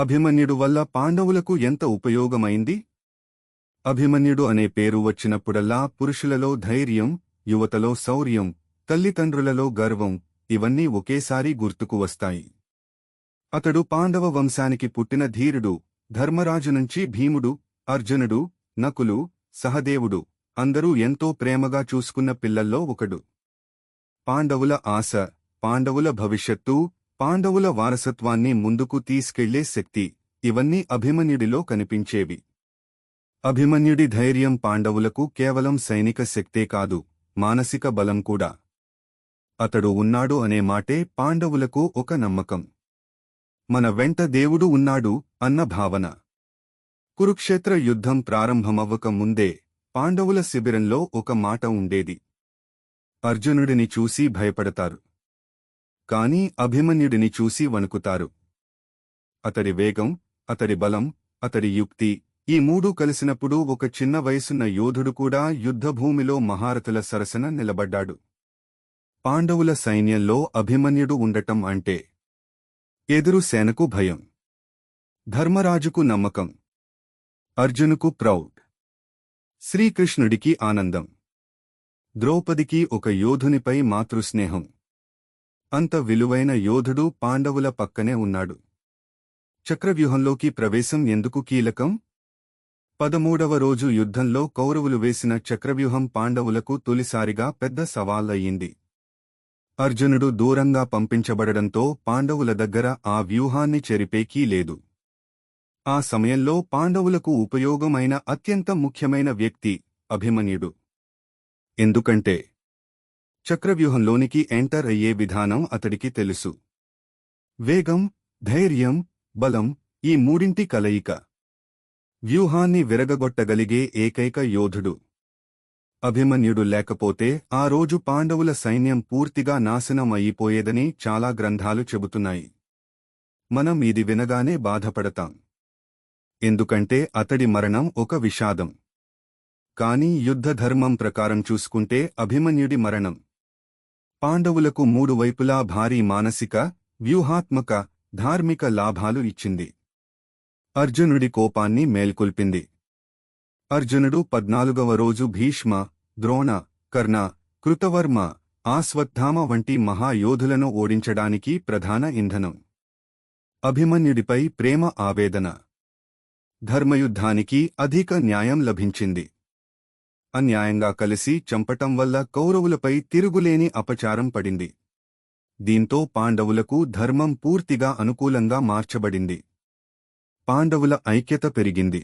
అభిమన్యుడు వల్ల పాండవులకు ఎంత ఉపయోగమైంది? అభిమన్యుడు అనే పేరు వచ్చినప్పుడల్లా పురుషులలో ధైర్యం యువతలో శౌర్యం తల్లిదండ్రులలో గర్వం ఇవన్నీ ఒకేసారి గుర్తుకు వస్తాయి. అతడు పాండవ వంశానికి పుట్టిన ధీరుడు ధర్మరాజు నుంచి భీముడు అర్జునుడు నకులు సహదేవుడు అందరూ ఎంతో ప్రేమగా చూసుకున్న పిల్లల్లో ఒకడు. పాండవుల ఆశ పాండవుల భవిష్యత్తు పాండవుల వారసత్వాన్ని ముందుకు తీసుకెళ్ళే శక్తి ఇవన్నీ అభిమన్యుడిలో కనిపించేవి. అభిమన్యుడి ధైర్యం పాండవులకు కేవలం సైనిక శక్తే కాదు మానసిక బలం కూడా. అతడు ఉన్నాడు అనే మాటే పాండవులకు ఒక నమ్మకం. మన వెంట దేవుడు ఉన్నాడు అన్న భావన. కురుక్షేత్ర యుద్ధం ప్రారంభమవ్వక ముందే పాండవుల శిబిరంలో ఒక మాట ఉండేది. అర్జునుడిని చూసి భయపడతారు. కాని అభిమన్యుడిని చూసి వణుకుతారు. అతడి వేగం అతడి బలం అతడి యుక్తి ఈ మూడూ కలిసినప్పుడు ఒక చిన్న వయసున్న యోధుడు కూడా యుద్ధభూమిలో మహారథుల సరసన నిలబడ్డాడు. పాండవుల సైన్యంలో అభిమన్యుడు ఉండటం అంటే ఎదురు సేనకు భయం. ధర్మరాజుకు నమ్మకం. అర్జునుకు ప్రౌడ్. శ్రీకృష్ణుడికి ఆనందం. ద్రౌపదికి ఒక యోధునిపై మాతృస్నేహం. అంత విలువైన యోధుడు పాండవుల పక్కనే ఉన్నాడు. చక్రవ్యూహంలోకి ప్రవేశం ఎందుకు కీలకం? పదమూడవ రోజు యుద్ధంలో కౌరవులు వేసిన చక్రవ్యూహం పాండవులకు తొలిసారిగా పెద్ద సవాలయ్యింది అర్జునుడు దూరంగా పంపించబడడంతో పాండవుల దగ్గర ఆ వ్యూహాన్ని చెరిపేకీ లేదు. ఆ సమయంలో పాండవులకు ఉపయోగమైన అత్యంత ముఖ్యమైన వ్యక్తి అభిమన్యుడు. ఎందుకంటే చక్రవ్యూహంలోనికి ఎంటర్ అయ్యే విధానం అతడికి తెలుసు. వేగం ధైర్యం బలం ఈ మూడింటి కలయిక. వ్యూహాన్ని విరగగొట్టగలిగే ఏకైక యోధుడు. అభిమన్యుడు లేకపోతే ఆ రోజు పాండవుల సైన్యం పూర్తిగా నాశనం అయిపోయేదని చాలా గ్రంథాలు చెబుతున్నాయి. మనం ఇది వినగానే బాధపడతాం. ఎందుకంటే అతడి మరణం ఒక విషాదం. కాని యుద్ధధర్మం ప్రకారం చూసుకుంటే అభిమన్యుడి మరణం. పాండవులకు మూడు వైపులా భారీ మానసిక వ్యూహాత్మక ధార్మిక లాభాలు ఇచ్చింది. అర్జునుడి కోపాన్ని మేల్కొల్పింది. అర్జునుడు పద్నాలుగవ రోజు భీష్మ ద్రోణ కర్ణ కృతవర్మ ఆస్వత్థామ వంటి మహాయోధులను ఓడించడానికి ప్రధాన ఇంధనం. అభిమన్యుడిపై ప్రేమ ఆవేదన. ధర్మయుద్ధానికి అధిక న్యాయం లభించింది. అన్యాయంగా కలిసి చంపటం వల్ల కౌరవులపై తిరుగులేని అపచారం పడింది. దీంతో పాండవులకు ధర్మం పూర్తిగా అనుకూలంగా మార్చబడింది. పాండవుల ఐక్యత పెరిగింది.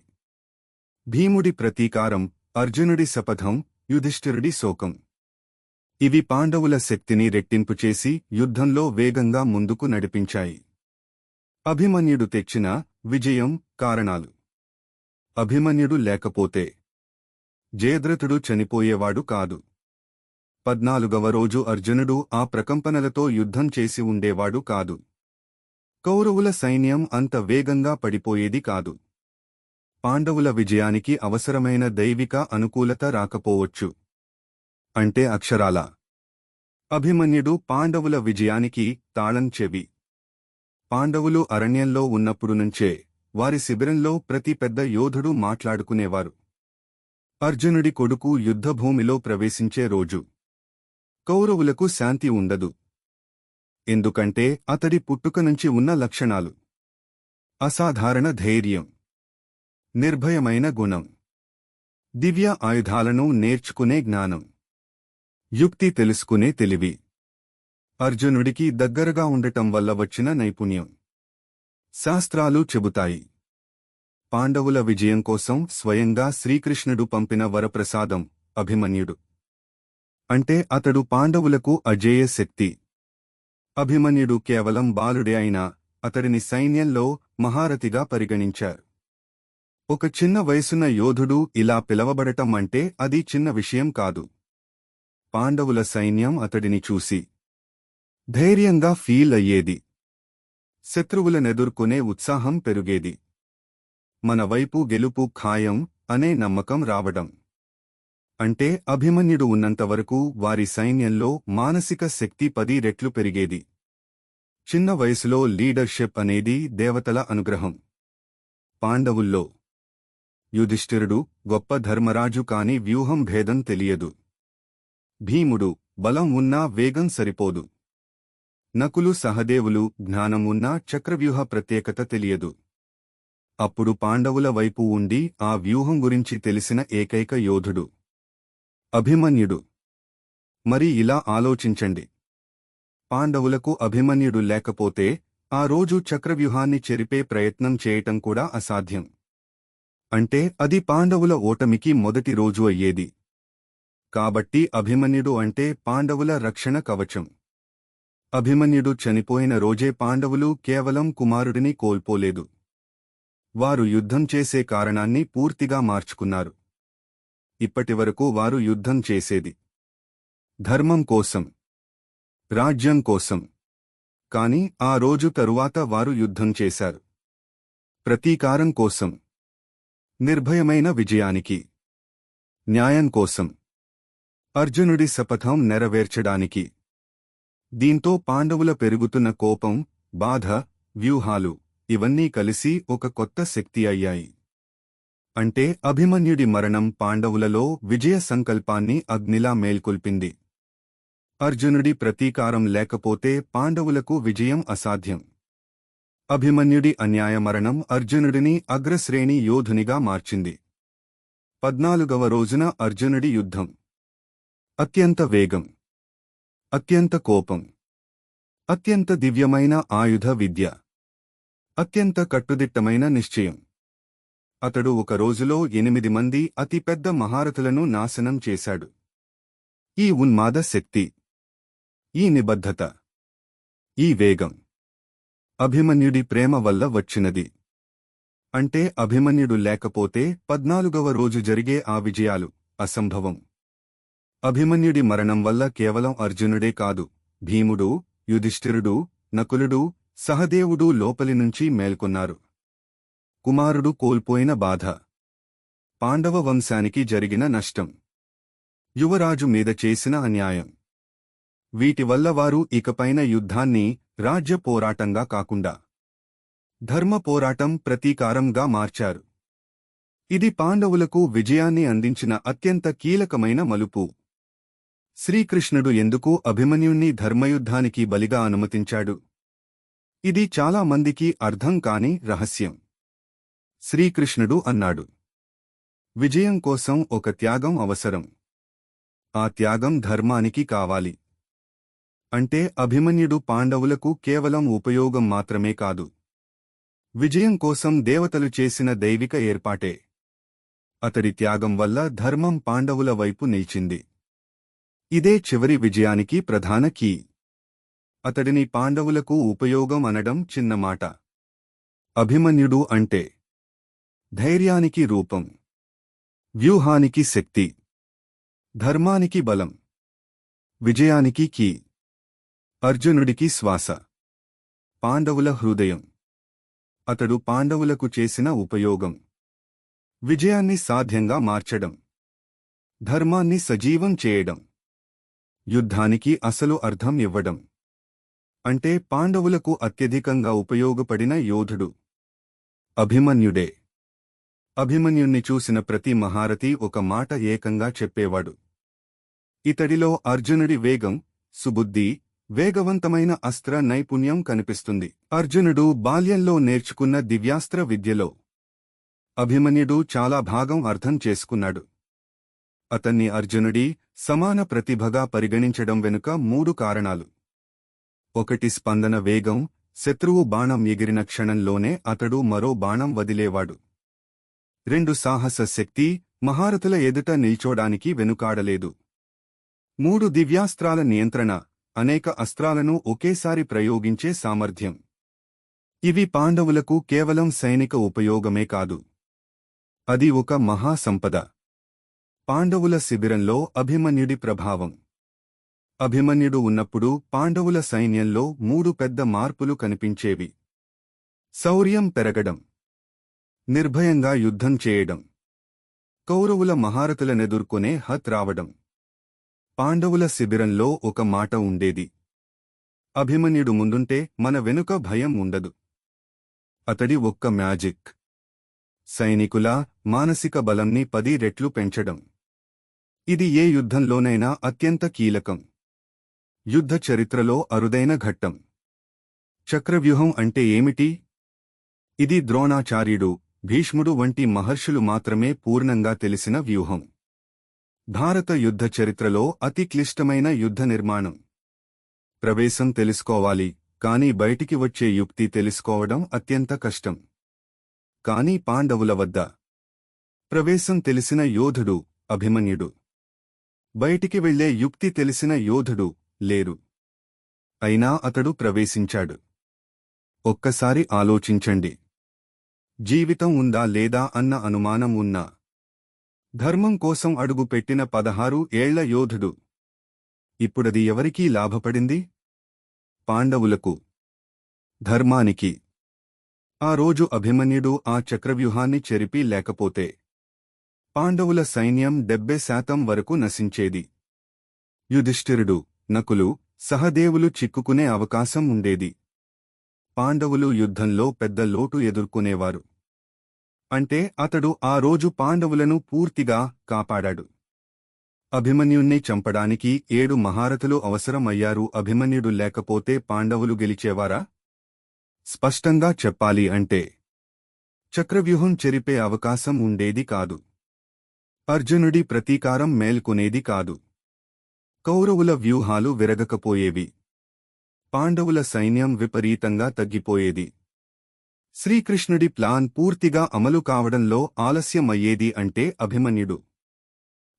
భీముడి ప్రతీకారం అర్జునుడి శపథం యుధిష్ఠిరుడి శోకం. ఇవి పాండవుల శక్తిని రెట్టింపు చేసి యుద్ధంలో వేగంగా ముందుకు నడిపించాయి. అభిమన్యుడు తెచ్చిన విజయం కారణాలు. అభిమన్యుడు లేకపోతే జయద్రథుడు చనిపోయేవాడు కాదు. పద్నాలుగవ రోజు అర్జునుడు ఆ ప్రకంపనలతో యుద్ధం చేసి ఉండేవాడు కాదు. కౌరవుల సైన్యం అంత వేగంగా పడిపోయేది కాదు. పాండవుల విజయానికి అవసరమైన దైవిక అనుకూలత రాకపోవచ్చు. అంటే అక్షరాల? అభిమన్యుడు పాండవుల విజయానికి తాళం చెవి. పాండవులు అరణ్యంలో ఉన్నప్పుడు నుంచే వారి శిబిరంలో ప్రతి పెద్ద యోధుడు మాట్లాడుకునేవారు. అర్జునుడి కొడుకు యుద్ధభూమిలో ప్రవేశించే రోజు. కౌరవులకు శాంతి ఉండదు. ఎందుకంటే అతడి పుట్టుక నుంచి ఉన్న లక్షణాలు. అసాధారణ ధైర్యం. నిర్భయమైన గుణం. దివ్య ఆయుధాలను నేర్చుకునే జ్ఞానం. యుక్తి తెలుసుకునే తెలివి. అర్జునుడికి దగ్గరగా ఉండటం వల్ల వచ్చిన నైపుణ్యం. శాస్త్రాలు చెబుతాయి. పాండవుల విజయం కోసం స్వయంగా శ్రీకృష్ణుడు పంపిన వరప్రసాదం అభిమన్యుడు. అంటే అతడు పాండవులకు అజేయ శక్తి. అభిమన్యుడు కేవలం బాలుడే అయినా అతడిని సైన్యంలో మహారథిగా పరిగణించారు. ఒక చిన్న వయసున్న యోధుడు ఇలా పిలవబడటం అంటే అది చిన్న విషయం కాదు. పాండవుల సైన్యం అతడిని చూసి ధైర్యంగా ఫీల్ అయ్యేది. శత్రువులనెదుర్కొనే ఉత్సాహం పెరుగేది. మన వైపు గెలుపు ఖాయం అనే నమ్మకం రావడం. అంటే అభిమన్యుడు ఉన్నంతవరకు వారి సైన్యంలో మానసిక శక్తి పది రెట్లు పెరిగేది. చిన్న వయసులో లీడర్షిప్ అనేది దేవతల అనుగ్రహం. పాండవుల్లో యుధిష్ఠిరుడు గొప్ప ధర్మరాజు కాని వ్యూహం భేదం తెలియదు. భీముడు బలం ఉన్నా వేగం సరిపోదు. నకులు సహదేవులు జ్ఞానం ఉన్నా చక్రవ్యూహ ప్రత్యేకత తెలియదు. అప్పుడు పాండవుల వైపు ఉండి ఆ వ్యూహం గురించి తెలిసిన ఏకైక యోధుడు. అభిమన్యుడు. మరి ఇలా ఆలోచించండి. పాండవులకు అభిమన్యుడు లేకపోతే ఆ రోజు చక్రవ్యూహాన్ని చెరిపే ప్రయత్నం చేయటం కూడా అసాధ్యం. అంటే అది పాండవుల ఓటమికి మొదటి రోజు అయ్యేది. కాబట్టి అభిమన్యుడు అంటే పాండవుల రక్షణ కవచం. అభిమన్యుడు చనిపోయిన రోజే పాండవులు కేవలం కుమారుడిని కోల్పోలేదు. వారు యుద్ధం చేసే కారణాన్ని పూర్తిగా మార్చుకున్నారు. ఇప్పటివరకు వారు యుద్ధం చేసేది. ధర్మం కోసం. రాజ్యం కోసం. కాని ఆ రోజు తరువాత వారు యుద్ధం చేశారు. ప్రతీకారం కోసం. నిర్భయమైన విజయానికి. న్యాయం కోసం. అర్జునుడి శపథం నెరవేర్చడానికి. దీంతో పాండవుల పెరుగుతున్న కోపం బాధ వ్యూహాలు ఇవన్నీ కలిసి ఒక కొత్త శక్తి అయ్యాయి. అంటే అభిమన్యుడి మరణం పాండవులలో విజయ సంకల్పాన్ని అగ్నిలా మేల్కొల్పింది. అర్జునుడి ప్రతీకారం లేకపోతే పాండవులకు విజయం అసాధ్యం. అభిమన్యుడి అన్యాయ మరణం అర్జునుడిని అగ్రశ్రేణి యోధునిగా మార్చింది. పద్నాలుగవ రోజున అర్జునుడి యుద్ధం. అత్యంత వేగం. అత్యంత కోపం. అత్యంత దివ్యమైన ఆయుధ విద్య. అత్యంత కట్టుదిట్టమైన నిశ్చయం. అతడు ఒక రోజులో ఎనిమిది మంది అతిపెద్ద మహారథులను నాశనం చేశాడు. ఈ ఉన్మాద శక్తి ఈ నిబద్ధత ఈ వేగం అభిమన్యుడి ప్రేమ వల్ల వచ్చినది. అంటే అభిమన్యుడు లేకపోతే పద్నాలుగవ రోజు జరిగే ఆ విజయాలు అసంభవం. అభిమన్యుడి మరణం వల్ల కేవలం అర్జునుడే కాదు భీముడు యుధిష్ఠిరుడు నకులుడు సహదేవుడు లోపలినుంచి మేల్కొన్నారు. కుమారుడు కోల్పోయిన బాధ. పాండవ వంశానికి జరిగిన నష్టం. యువరాజు మీద చేసిన అన్యాయం. వీటివల్ల వారు ఇకపైన యుద్ధాన్ని రాజ్య పోరాటంగా కాకుండా ధర్మ పోరాటం ప్రతీకారంగా మార్చారు. ఇది పాండవులకు విజయాన్ని అందించిన అత్యంత కీలకమైన మలుపు. శ్రీకృష్ణుడు ఎందుకు అభిమన్యుణ్ణి ధర్మయుద్ధానికి బలిగా అనుమతించాడు? ఇది చాలా మందికి అర్థం కాని రహస్యం. శ్రీకృష్ణుడు అన్నాడు. విజయం కోసం ఒక త్యాగం అవసరం. ఆ త్యాగం ధర్మానికి కావాలి. అంటే అభిమన్యుడు పాండవులకు కేవలం ఉపయోగం మాత్రమే కాదు. విజయం కోసం దేవతలు చేసిన దైవిక ఏర్పాటే. అతడి త్యాగం వల్ల ధర్మం పాండవుల వైపు నిలిచింది. ఇదే చివరి విజయానికి ప్రధాన కీ. అతడిని పాండవులకు ఉపయోగం అనడం చిన్నమాట. అభిమన్యుడు అంటే ధైర్యానికి రూపం. వ్యూహానికి శక్తి. ధర్మానికి బలం. విజయానికి కీ. అర్జునుడికి శ్వాస. పాండవుల హృదయం. అతడు పాండవులకు చేసిన ఉపయోగం. విజయాన్ని సాధ్యంగా మార్చడం. ధర్మాన్ని సజీవం చేయడం. యుద్ధానికి అసలు అర్థం ఇవ్వడం. అంటే పాండవులకు అత్యధికంగా ఉపయోగపడిన యోధుడు. అభిమన్యుడే. అభిమన్యుణ్ణి చూసిన ప్రతి మహారథి ఒక మాట ఏకంగా చెప్పేవాడు. ఇతడిలో అర్జునుడి వేగం సుబుద్ధి వేగవంతమైన అస్త్ర నైపుణ్యం కనిపిస్తుంది. అర్జునుడు బాల్యంలో నేర్చుకున్న దివ్యాస్త్ర విద్యలో అభిమన్యుడు చాలా భాగం అర్థం చేసుకున్నాడు. అతన్ని అర్జునుడి సమాన ప్రతిభగా పరిగణించడం వెనుక మూడు కారణాలు. ఒకటి స్పందన వేగం శత్రువు బాణం ఎగిరిన క్షణంలోనే అతడు మరో బాణం వదిలేవాడు. రెండు సాహస శక్తి మహారథుల ఎదుట నిల్చోడానికి వెనుకాడలేదు. మూడు దివ్యాస్త్రాల నియంత్రణ అనేక అస్త్రాలను ఒకేసారి ప్రయోగించే సామర్థ్యం. ఇవి పాండవులకు కేవలం సైనిక ఉపయోగమే కాదు. అది ఒక మహాసంపద. పాండవుల శిబిరంలో అభిమన్యుడి ప్రభావం. అభిమన్యుడు ఉన్నప్పుడు పాండవుల సైన్యంలో మూడు పెద్ద మార్పులు కనిపించేవి. శౌర్యం పెరగడం. నిర్భయంగా యుద్ధం చేయడం. కౌరవుల మహారథులనెదుర్కొనే హత్ రావడం. పాండవుల శిబిరంలో ఒక మాట ఉండేది. అభిమన్యుడు ముందుంటే మన వెనుక భయం ఉండదు. అతడి ఒక్క మ్యాజిక్. సైనికుల మానసిక బలంని పది రెట్లు పెంచడం. ఇది ఏ యుద్ధంలోనైనా అత్యంత కీలకం. యుద్ధ చరిత్రలో అరుదైన ఘట్టం. చక్రవ్యూహం అంటే ఏమిటి? ఇది ద్రోణాచార్యుడు భీష్ముడు వంటి మహర్షులు మాత్రమే పూర్ణంగా తెలిసిన వ్యూహం. భారత యుద్ధ చరిత్రలో అతి క్లిష్టమైన యుద్ధ నిర్మాణం. ప్రవేశం తెలుసుకోవాలి కాని బయటికి వచ్చే యుక్తి తెలుసుకోవడం అత్యంత కష్టం. కాని పాండవుల వద్ద. ప్రవేశం తెలిసిన యోధుడు అభిమన్యుడు. బయటికి వెళ్ళే యుక్తి తెలిసిన యోధుడు లేరు. అయినా అతడు ప్రవేశించాడు. ఒక్కసారి ఆలోచించండి. జీవితం ఉందా లేదా అన్న అనుమానం ఉన్నా. ధర్మం కోసం అడుగుపెట్టిన పదహారు ఏళ్ళ యోధుడు. ఇప్పుడది ఎవరికీ లాభపడింది? పాండవులకు. ధర్మానికి. ఆ రోజు అభిమన్యుడు ఆ చక్రవ్యూహాన్ని చెరిపి లేకపోతే. పాండవుల సైన్యం డెబ్బై శాతం వరకు నశించేది. యుధిష్ఠిరుడు. నకులు సహదేవులు చిక్కుకునే అవకాశం ఉండేది. పాండవులు యుద్ధంలో పెద్ద లోటు ఎదుర్కొనేవారు. అంటే అతడు ఆ రోజు పాండవులను పూర్తిగా కాపాడాడు. అభిమన్యుణ్ణి చంపడానికి ఏడు మహారథులు అవసరమయ్యారు. అభిమన్యుడు లేకపోతే పాండవులు గెలిచేవారా? స్పష్టంగా చెప్పాలి అంటే చక్రవ్యూహం చెరిపే అవకాశం ఉండేది కాదు. అర్జునుడి ప్రతీకారం మేల్కొనేది కాదు. కౌరవుల వ్యూహాలు విరగకపోయేవి. పాండవుల సైన్యం విపరీతంగా తగ్గిపోయేది. శ్రీకృష్ణుడి ప్లాన్ పూర్తిగా అమలు కావడంలో ఆలస్యమయ్యేది అంటే అభిమన్యుడు.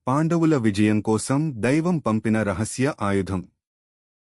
పాండవుల విజయం కోసం దైవం పంపిన రహస్య ఆయుధం.